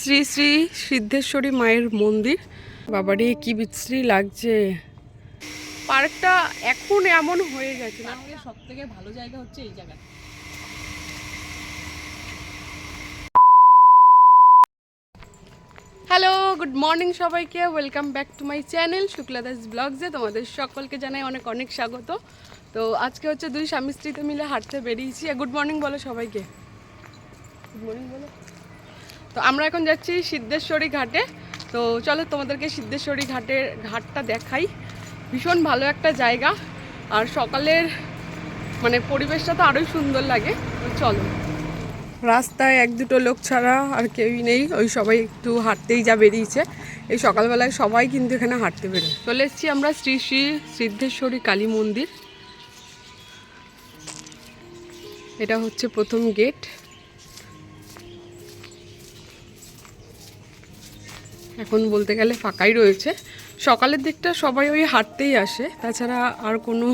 শ্রী শ্রী সিদ্ধেশ্বরী মায়ের মন্দির। বাবারে কি বিশ্রী লাগছে। পার্কটা এখন এমন হয়ে গেছে না? সব থেকে ভালো জায়গা হচ্ছে এই জায়গা হ্যালো গুড মর্নিং সবাইকে। Welcome back to my channel Shukla Das ব্লগসে। তোমাদের সকলকে জানাই অনেক অনেক স্বাগত। তো আজকে হচ্ছে দুই স্বামী স্ত্রীতে মিলে হাঁটতে বেরিয়েছি। গুড মর্নিং বলো সবাইকে। গুড মর্নিং বলো। তো আমরা এখন যাচ্ছি সিদ্ধেশ্বরী ঘাটে। তো চলো তোমাদেরকে সিদ্ধেশ্বরী ঘাটের ঘাটটা দেখাই। ভীষণ ভালো একটা জায়গা। আর সকালের মানে পরিবেশটা তো আরোই সুন্দর লাগে। চলো। রাস্তায় এক দুটো লোক ছাড়া আর কেউই নেই। ওই সবাই একটু হাঁটতেই যা বেরিয়েছে। এই সকালবেলায় সবাই কিন্তু এখানে হাঁটতে বেরোয়। চলে এসেছি আমরা শ্রী শ্রী সিদ্ধেশ্বরী কালী মন্দির। এটা হচ্ছে প্রথম গেট এখন বলতে গেলে ফাঁকাই রয়েছে। সকালের দিকটা সবাই ওই হাঁটতেই আসে। তাছাড়া আর কোনো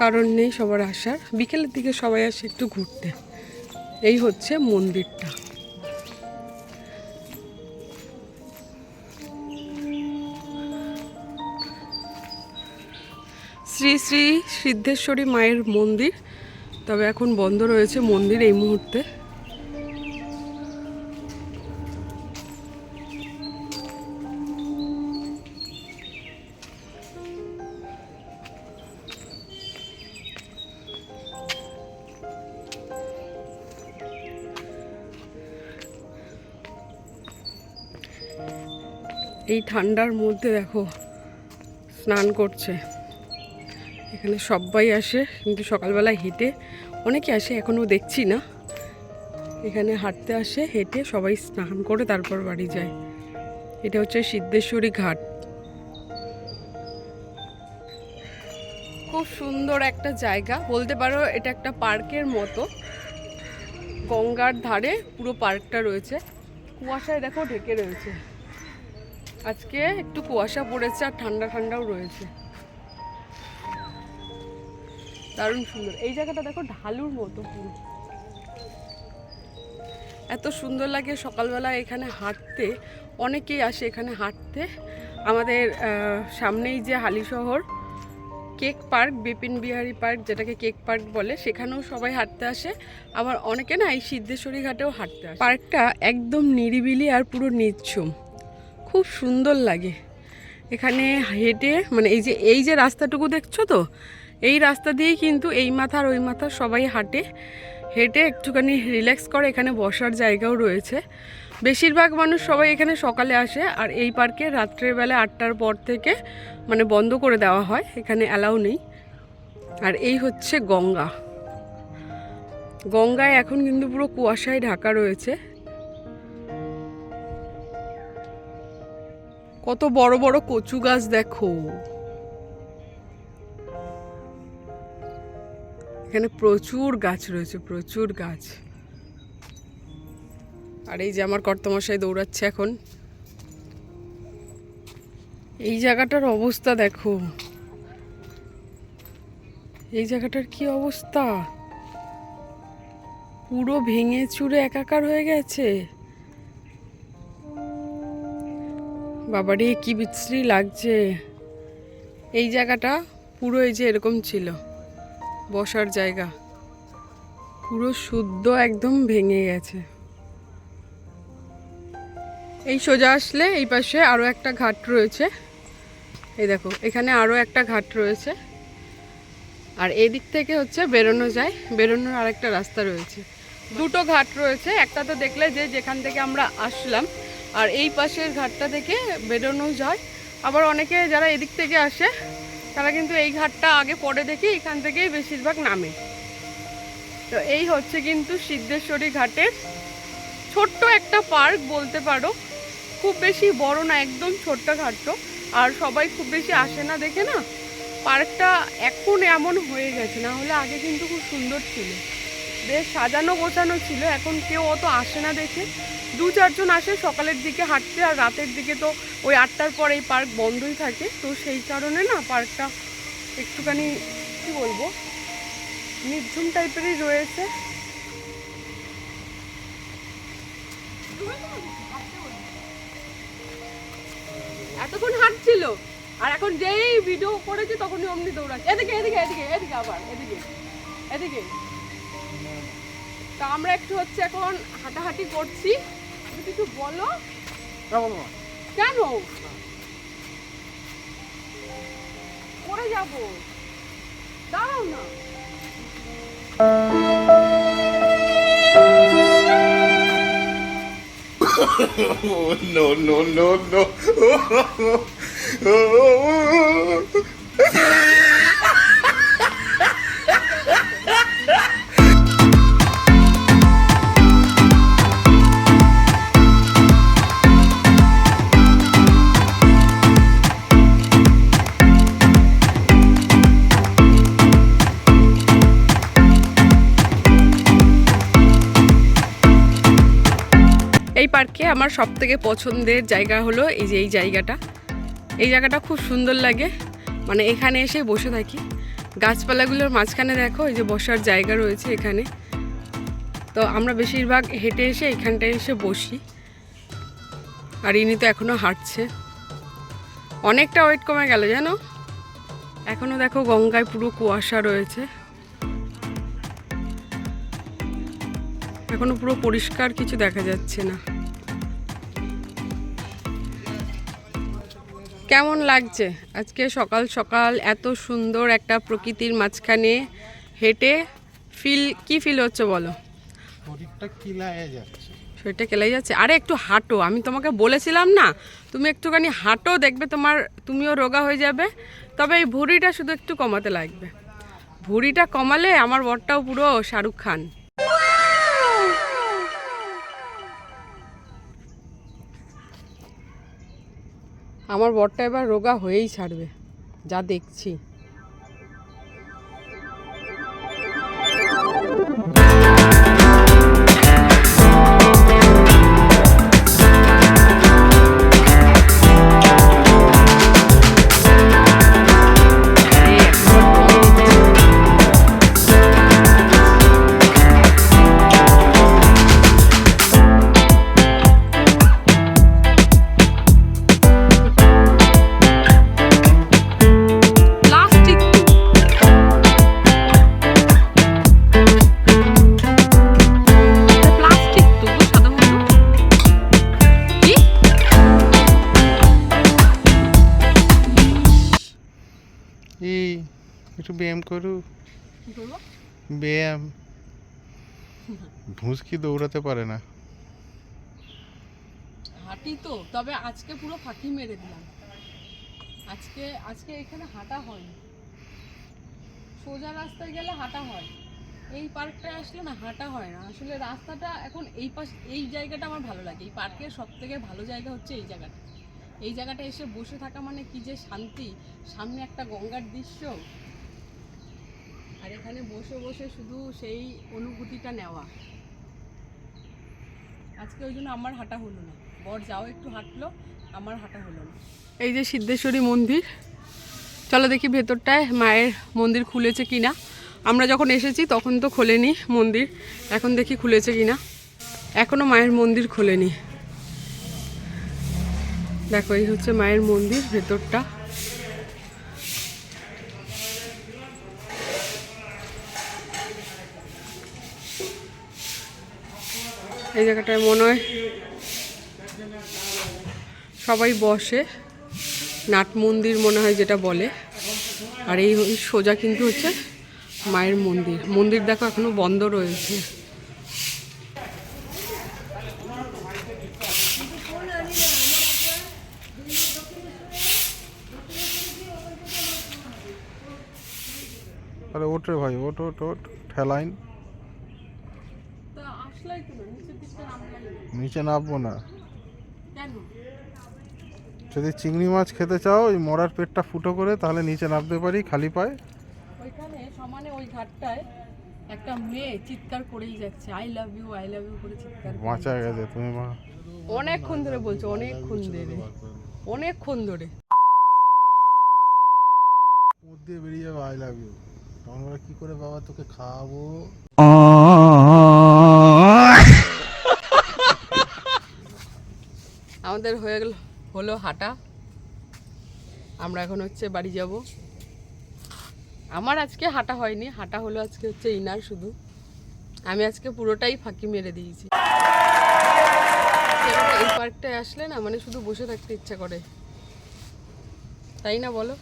কারণ নেই সবার আসার। বিকেলের দিকে সবাই আসে একটু ঘুরতে। এই হচ্ছে মন্দিরটা। শ্রী শ্রী সিদ্ধেশ্বরী মায়ের মন্দির। তবে এখন বন্ধ রয়েছে মন্দির এই মুহূর্তে। এই ঠান্ডার মধ্যে দেখো, স্নান করছে। এখানে সবাই আসে, কিন্তু সকালবেলা হেঁটে, অনেকে আসে, এখনও দেখছি না। এখানে হাঁটতে আসে, হেঁটে সবাই স্নান করে তারপর বাড়ি যায়। এটা হচ্ছে সিদ্ধেশ্বরী ঘাট। খুব সুন্দর একটা জায়গা। বলতে পারো, এটা একটা পার্কের মতো। গঙ্গার ধারে পুরো পার্কটা রয়েছে। কুয়াশায় দেখো ঢেকে রয়েছে। আজকে একটু কুয়াশা পড়েছে আর ঠান্ডা ঠান্ডাও রয়েছে। দারুণ সুন্দর। এই জায়গাটা দেখো ঢালুর মতো পুরো। এত সুন্দর লাগে সকালবেলা এখানে হাঁটতে। অনেকেই আসে এখানে হাঁটতে। আমাদের সামনেই যে Halisahar, cake park, Bipin Bihari park যেটাকে কেক পার্ক বলে, সেখানেও সবাই হাঁটতে আসে। আবার অনেকে না এই সিদ্ধেশ্বরী ঘাটেও হাঁটতে আসে। পার্কটা একদম নিরিবিলি আর পুরো নিচ্ছুম। খুব সুন্দর লাগে। এখানে হেঁটে মানে এই যে এই যে রাস্তাটুকু দেখছ তো? এই রাস্তা দিয়েই কিন্তু এই মাথার ওই মাথার সবাই হাঁটে। হেঁটে একটুখানি রিল্যাক্স করে, এখানে বসার জায়গাও রয়েছে। বেশিরভাগ মানুষ সবাই এখানে সকালে আসে আর এই পার্কে রাত্রের বেলা আটটার পর থেকে মানে বন্ধ করে দেওয়া হয়, এখানে অ্যালাউ নেই। আর এই হচ্ছে গঙ্গা। গঙ্গায় এখন কিন্তু পুরো কুয়াশায় ঢাকা রয়েছে। কত বড় বড় কচু গাছ দেখো। এখানে প্রচুর গাছ রয়েছে, প্রচুর গাছ। আর এই যে আমার কর্তমশাই দৌড়াচ্ছে এখন। এই জায়গাটার অবস্থা দেখো। এই জায়গাটার কি অবস্থা? পুরো ভেঙে চুরে একাকার হয়ে গেছে। বাবারে কি বিশ্রী লাগছে। এই জায়গাটা পুরো এই যে এরকম ছিল, বসার জায়গা। পুরো শুদ্ধ একদম ভেঙে গেছে। এই সোজা আসলে এই পাশে আরও একটা ঘাট রয়েছে। এই দেখো, এখানে আরও একটা ঘাট রয়েছে। আর এই দিক থেকে হচ্ছে বেরোনো যায়, বেরোনোর আরেকটা রাস্তা রয়েছে। দুটো ঘাট রয়েছে, একটা তো দেখলে যে যেখান থেকে আমরা আসলাম আর এই পাশের ঘাটটা থেকে বেরোনো যায়। আবার অনেকে যারা এদিক থেকে আসে, তারা কিন্তু এই ঘাটটা আগে পরে দেখে এখান থেকেই বেশিরভাগ নামে। তো এই হচ্ছে কিন্তু সিদ্ধেশ্বরী ঘাটের ছোট্ট একটা পার্ক বলতে পারো। খুব বেশি বড় না, একদম ছোট্টখাট্ট আর সবাই খুব বেশি আসে না দেখে না। পার্কটা এখন এমন হয়ে গেছে, না হলে আগে কিন্তু খুব সুন্দর ছিল। বেশ সাজানো গোছানো ছিল, এখন কেউ অত আসে না দেখে। দু চারজন আসে, সকালের দিকে হাঁটতে আর রাতের দিকে তো ওই আটটার পর এই পার্ক বন্ধই থাকে। তো সেই কারণে না পার্কটা একটুখানি, কি বলব, নির্ঝুম টাইপেরই রয়েছে। এতক্ষণ হাঁটছিল, আর এখন যেই ভিডিও করেছি তখনই অমনি দৌড়াচ্ছে। এদিকে এদিকে এদিকে এদিকে আবার, এদিকে এদিকে। তা আমরা একটু হচ্ছে এখন হাঁটাহাঁটি করছি। তুমি কিছু বলো? কেন? করে যাব। দাঁড়াও না। Oh, no, no, no, no. পার্কে আমার সব থেকে পছন্দের জায়গা হলো এই যে এই জায়গাটা। এই জায়গাটা খুব সুন্দর লাগে। মানে এখানে এসে বসে থাকি। গাছপালাগুলোর মাঝখানে দেখো, এই যে বসার জায়গা রয়েছে এখানে। তো আমরা বেশিরভাগ হেঁটে এসে এখানটায় এসে বসি। আর ইনি তো এখনও হাঁটছে। অনেকটা ওয়েট কমে গেল, জানো? এখনও দেখো গঙ্গায় পুরো কুয়াশা রয়েছে। এখনও পুরো পরিষ্কার কিছু দেখা যাচ্ছে না। কেমন লাগছে? আজকে সকাল সকাল এত সুন্দর একটা প্রকৃতির মাঝখানে হেঁটে ফিল কি ফিল হচ্ছে বলো? শরীরটা কিলায় যাচ্ছে। শরীরটা কেলাই যাচ্ছে। আরে একটু হাঁটো আমি তোমাকে বলেছিলাম না তুমি একটুখানি হাঁটো দেখবে তোমার তুমিও রোগা হয়ে যাবে। তবে এই ভুঁড়িটা শুধু একটু কমাতে লাগবে। ভুঁড়িটা কমালে আমার বরটাও পুরো শাহরুখ খান। আমার বরটা এবার রোগা হয়েই ছাড়বে যা দেখছি। কি করব ব্যায়াম দৌড়াতে পারে না? হাঁটি তো, তবে আজকে পুরো ফাঁকি মেরে দিলাম। আজকে আজকে এখানে হাঁটা হয়নি। সোজা রাস্তায় গেলে হাঁটা হয়। এই পার্কটায় আসলে না হাঁটা হয় না। আসলে রাস্তাটা এখন এই পাশ, এই জায়গাটা আমার ভালো লাগে। এই পার্কের সব থেকে ভালো জায়গা হচ্ছে এই জায়গাটা। এই জায়গাটা এসে বসে থাকা মানে কি যে শান্তি। সামনে একটা গঙ্গার দৃশ্য আর এখানে বসে বসে শুধু সেই অনুভূতিটা নেওয়া। আজকে ওই জন্য আমার হাঁটা হলো না। বর, যাও একটু হাঁটলো, আমার হাঁটা হলো না। এই যে সিদ্ধেশ্বরী মন্দির, চলো দেখি ভেতরটায় মায়ের মন্দির খুলেছে কিনা। আমরা যখন এসেছি তখন তো খোলেনি মন্দির, এখন দেখি খুলেছে কিনা। এখনও মায়ের মন্দির খোলেনি। দেখো, এই হচ্ছে মায়ের মন্দির ভেতরটা। এই জায়গাটায় মনে হয় সবাই বসে। নাট মন্দির মনে হয় যেটা বলে। আর এই সোজা কিন্তু হচ্ছে মায়ের মন্দির। মন্দির দেখো এখনও বন্ধ রয়েছে। আরে রে ভাই, ওঠ ওঠ ওট ঠেলাইন তা আসলাই তো নিচের দিকটা নামলাই নিচে নামবো না। যদি চিংড়ি মাছ খেতে চাও ওই মরার পেটটা ফুটো করে তাহলে নিচে নামতে পারি খালি পায়ে। ওইখানে সমানে ওই ঘাটটায় একটা মেয়ে চিৎকার করেই যাচ্ছে I love you I love you করে চিৎকার বাঁচা গেছে তুমি মা। অনেকক্ষণ ধরে বলছো অনেকক্ষণ ধরে অনেকক্ষণ ধরে। মুখ দিয়ে বেরিয়ে যাবে আই লাভ ইউ তখন কি করে বাবা তোকে খাওয়াবো? আমাদের হয়ে গেল হলো হাঁটা। আমরা এখন হচ্ছে বাড়ি যাব। আমার আজকে হাঁটা হয়নি হাঁটা হলো আজকে হচ্ছে ইনার শুধু। আমি আজকে পুরোটাই ফাঁকি মেরে দিয়েছি। এই পার্কটায় আসলে না মানে শুধু বসে থাকতে ইচ্ছা করে। তাই না বলো?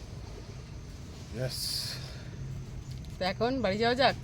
তো এখন বাড়ি যাওয়া যাক?